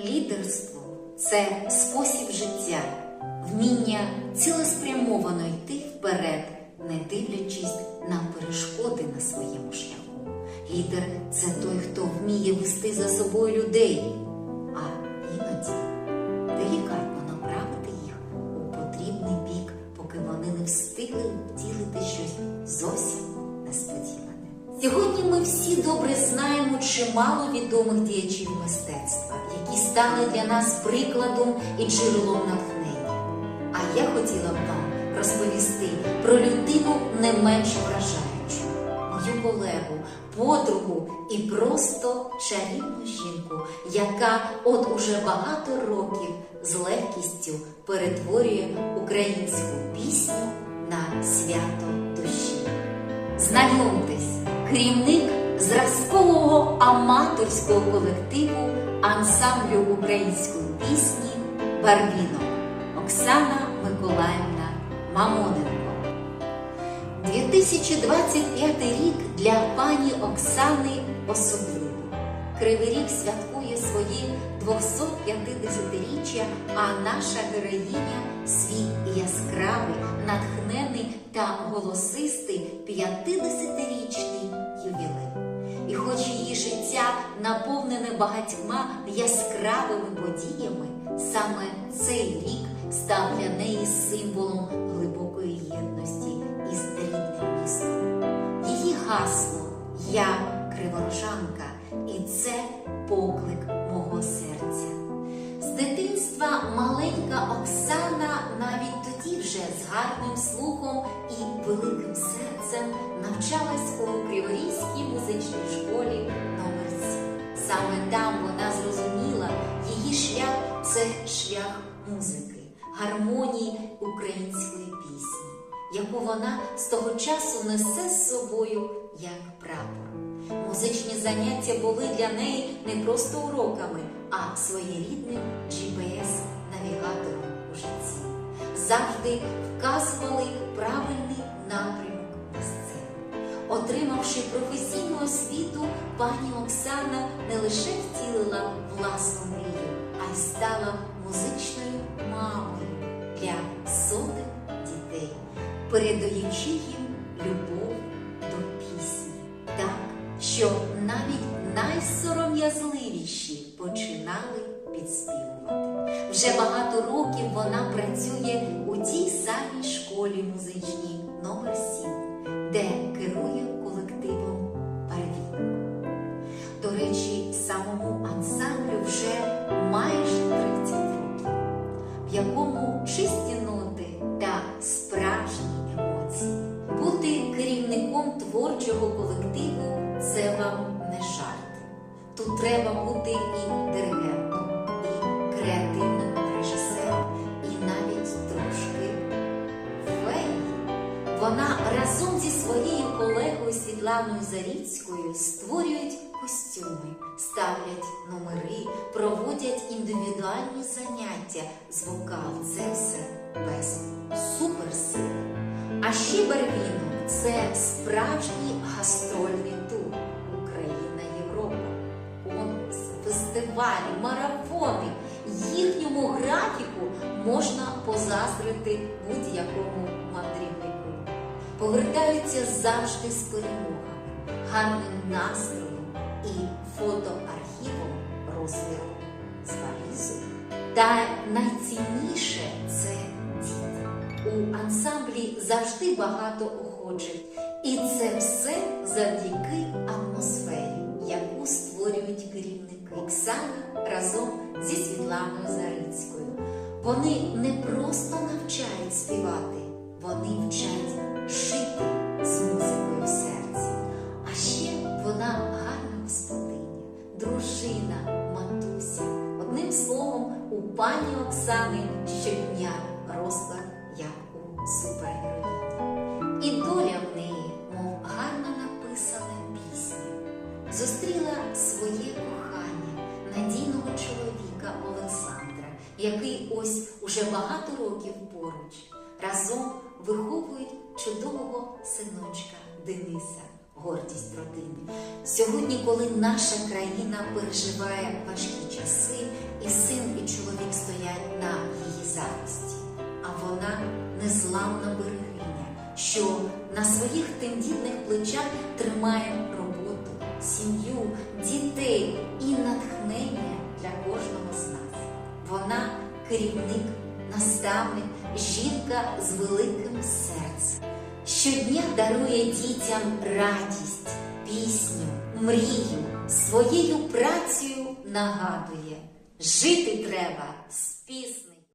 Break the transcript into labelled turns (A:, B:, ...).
A: Лідерство це спосіб життя, вміння цілеспрямовано йти вперед, не дивлячись на перешкоди на своєму шляху. Лідер це той, хто вміє вести за собою людей, всі добре знаємо чимало відомих діячів мистецтва, які стали для нас прикладом і джерелом натхнення. А я хотіла б вам розповісти про людину не менш вражаючу, мою колегу, подругу і просто чарівну жінку, яка от уже багато років з легкістю перетворює українську пісню на свято душі. Знайомтесь, керівник зразкового аматорського колективу ансамблю української пісні Барвінок Оксана Миколаївна Мамоненко. 2025 рік для пані Оксани особливий. Кривий рік святкує свої 250-річчя, а наша героїня свій яскравий, натхнений та голосистий 50-річний життя наповнене багатьма яскравими подіями, саме цей рік став для неї символом глибокої єдності із рідним містом. Її гасло Я криворожанка, і це поклик мого серця. З дитинства маленька Оксана навіть тоді вже з гарним слухом і великим серцем навчалась Саме там вона зрозуміла, її шлях це шлях музики, гармонії української пісні, яку вона з того часу несе з собою як прапор. Музичні заняття були для неї не просто уроками, а своєрідним GPS-навігатором у житті. Завжди вказували правильний напрямок на сцену. Отримавши професійну пані Оксана не лише втілила власну мрію, а й стала музичною мамою для сотень дітей, передаючи їм любов до пісні. Так, що навіть найсором'язливіші починали підспівувати. Вже багато років вона працює у тій самій школі музичній номер 7 самому ансамблю вже майже 30 років, в якому чисті ноти та справжні емоції. Бути керівником творчого колективу це вам не жарт. Тут треба бути і диригентом, і креативним режисером, і навіть трошки феєю. Вона разом зі своєю колегою Світланою Заріцькою створюють костюми, ставлять номери, проводять індивідуальні заняття з вокал. Це все без суперсили. А ще Барвінок це справжній гастрольний тур Україна, Європа, конкурси, фестивалі, марафони. Їхньому графіку можна позаздрити будь-якому мандрівнику. Повертаються завжди з перемогами, гарним настроєм і фотоархівом розміром з валізою. Та найцінніше це діти. У ансамблі завжди багато охочих, і це все завдяки атмосфері, яку створюють керівники Оксана разом зі Світланою Зарицькою. Вони не просто навчають співати, у пані Оксани щодня розклад як у супергероїні. І доля в неї, мов гарно написана пісня, зустріла своє кохання, надійного чоловіка Олександра, який ось уже багато років поруч разом виховують чудового синочка Дениса. Гордість родини. Сьогодні, коли наша країна переживає важкі часи і син, і чоловік стоять на її захисті, а вона незламна берегиня, що на своїх тендітних плечах тримає роботу, сім'ю, дітей і натхнення для кожного з нас. Вона керівник, наставник, жінка з великим серцем. Щодня дарує дітям радість, пісню, мрію, своєю працею нагадує. Жити треба з піснею.